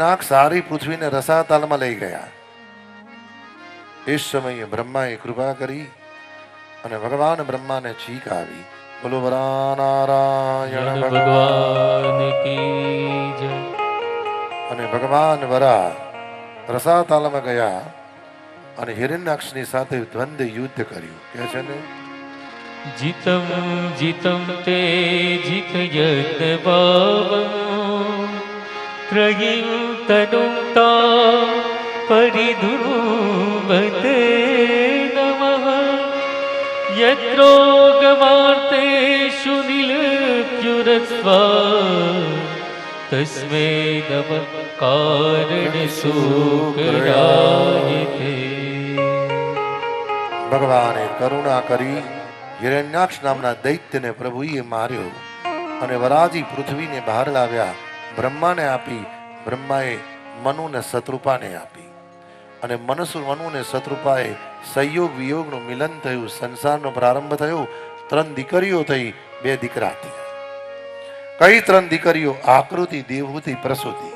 હિરણ્યનાગ સારી પૃથ્વીને રસાતાલમાં લઈ ગયા એ જ સમયે બ્રહ્માએ કૃપા કરી અને ભગવાન બ્રહ્માને છીક આવી બોલો વરા નારાયણ જન ભગવાન ભગવાન કી જય અને ભગવાન વરા રસાતાલમાં ગયા અને હિરણ્યાક્ષની સાથે દ્વંદ્વ યુદ્ધ કર્યું કે છે ને જીતમ જીતમ તે જીત યજ્ઞ ભાવમ તનુમ તા પરિધુમતે નમઃ યત્રોગમાર્તેષુ નિલક્યુરસ્વા તસ્મે નમ કારણ સુકરાય ભગવાને કરુણા કરી હિરણ્યાક્ષ નામના દૈત્યને પ્રભુએ માર્યો અને વરાજી પૃથ્વીને બહાર લાવ્યા બ્રહ્માને આપી, બ્રહ્માએ મનુને શત્રુપાને આપી. અને મનસુ મનુને શત્રુપાએ સંયોગ વિયોગનું મિલન થયું, સંસારનો પ્રારંભ થયો, ત્રણ દીકરીઓ થઈ, બે દીકરા થયા. કઈ ત્રણ દીકરીઓ? આકૃતિ, દેવહૂતિ, પ્રસૂતિ.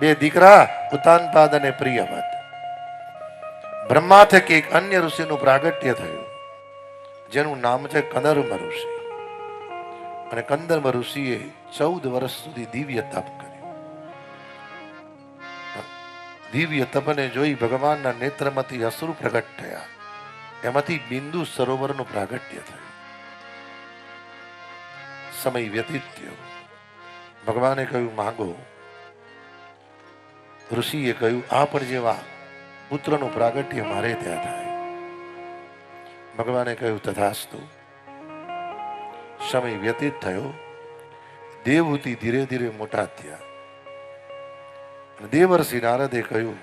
બે દીકરા ઉતાનપાદ અને પ્રિયવત બ્રહ્મા થકી એક અન્ય ઋષિનું પ્રાગટ્ય થયું, જેનું નામ છે કંદર્મ ઋષિ. અને કંદર્મ ઋષિએ ચૌદ વર્ષ સુધી દિવ્ય તપ કર્યું. દિવ્ય તપને જોઈ ભગવાનના નેત્રમાંથી અશ્રુ પ્રગટ થયા. એમાંથી બિંદુ સરોવરનું પ્રાગટ્ય થયું. સમય વ્યતીત થયો. ભગવાને કહ્યું, માંગો. ઋષિએ કહ્યું, આ પણ જેવા પુત્રનું પ્રાગટ્ય મારે ત્યાં થાય. ભગવાને કહ્યું, તથાસ્તુ. સમય વ્યતીત થયો. દેવહૂતિ ધીરે ધીરે મોટા થયા. દેવર્ષિ નારદે કહ્યું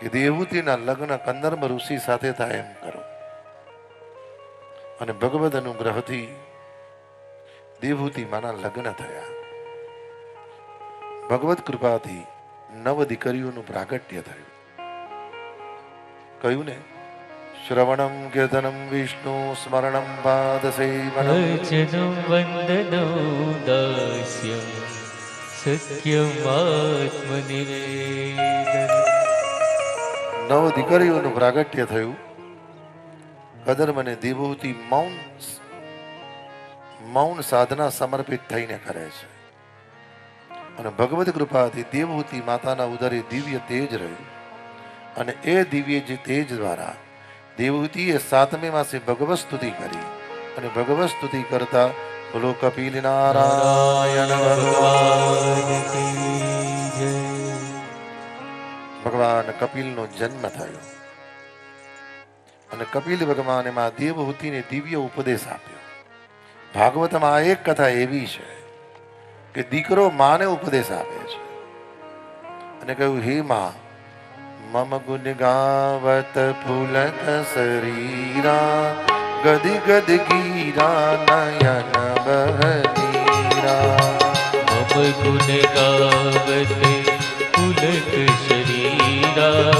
કે દેવહૂતિના લગ્ન કંદર્મ ઋષિ સાથે થાય એમ કરો. અને ભગવદ અનુગ્રહથી દેવહૂતિ માના લગ્ન થયા. ભગવત કૃપાથી નવ દીકરીઓનું પ્રાગટ્ય થયું. કહ્યું ને શ્રવણમ कीर्तनं વિષ્ણુ સ્મરણમ પાદ वन्दनो दास्य સત્યમાત્મનિવેદન નવ દીકરીઓનું પ્રાગટ્ય થયું. કદર્મ અને દેવહૂતિ મૌન મૌન સાધના સમર્પિત થઈને કરે છે. અને ભગવત કૃપાથી દેવહૂતિ માતાના ઉદરે દિવ્ય તેજ રહ્યું. અને એ દિવ્ય જે તેજ દ્વારા દેવહૂતિએ સાતમે માસે ભગવત સ્તુતિ કરી અને ભગવત સ્તુતિ કરતા બોલો કપિલ નારાયણ ભગવાન કપિલનો જન્મ થયો અને કપિલ ભગવાને માં દેવહૂતિને દિવ્ય ઉપદેશ આપ્યો. ભાગવતમાં એક કથા એવી છે કે દીકરો માને ઉપદેશ આપે છે અને કહ્યું, હે માં મમ ગુણ ગાવત ફૂલક શરીરા ગદ ગદ ગીરા નયન બહનીરા મમ ગુણ ગાવતે પુલક શરીરા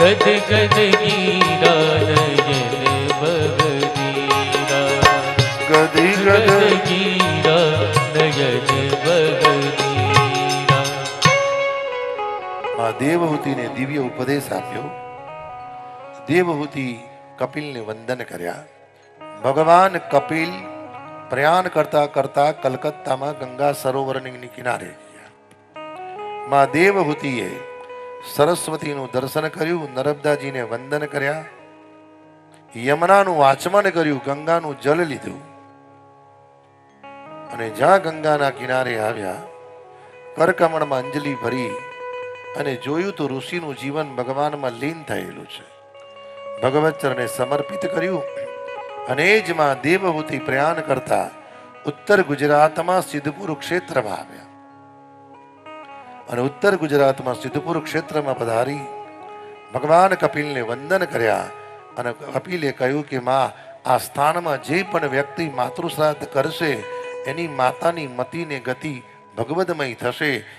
ગદ ગદ ગીરા નયન બગદીરા ગદી ગદ ગદ ગીરા નયન માં દેવહૂતિને દિવ્ય ઉપદેશ આપ્યો. દેવહૂતિ કપિલને વંદન કર્યા. ભગવાન કપિલ પ્રયાણ કરતા કરતા કલકત્તામાં ગંગા સરોવરની કિનારે ગયા. માં દેવહૂતિએ સરસ્વતીનું દર્શન કર્યું, નર્મદાજીને વંદન કર્યા. યમુનાનું વાચમન કર્યું, ગંગાનું જલ લીધું. અને જ્યાં ગંગાના કિનારે આવ્યા કરકમણમાં અંજલિ ભરી અને જોયું તો ઋષિનું જીવન ભગવાનમાં લીન થયેલું છે. ભગવત ચરણે સમર્પિત કર્યું અને જ માં દેવહૂતિ પ્રયાણ કરતા ઉત્તર ગુજરાતમાં સિદ્ધપુર ક્ષેત્રમાં આવ્યા. અને ઉત્તર ગુજરાતમાં સિદ્ધપુર ક્ષેત્રમાં પધારી ભગવાન કપિલને વંદન કર્યા અને કપિલે કહ્યું કે, માં, આ સ્થાનમાં જે પણ વ્યક્તિ માતૃશ્રાદ્ધ કરશે, એની માતાની મતિને ગતિ ભગવદમય થશે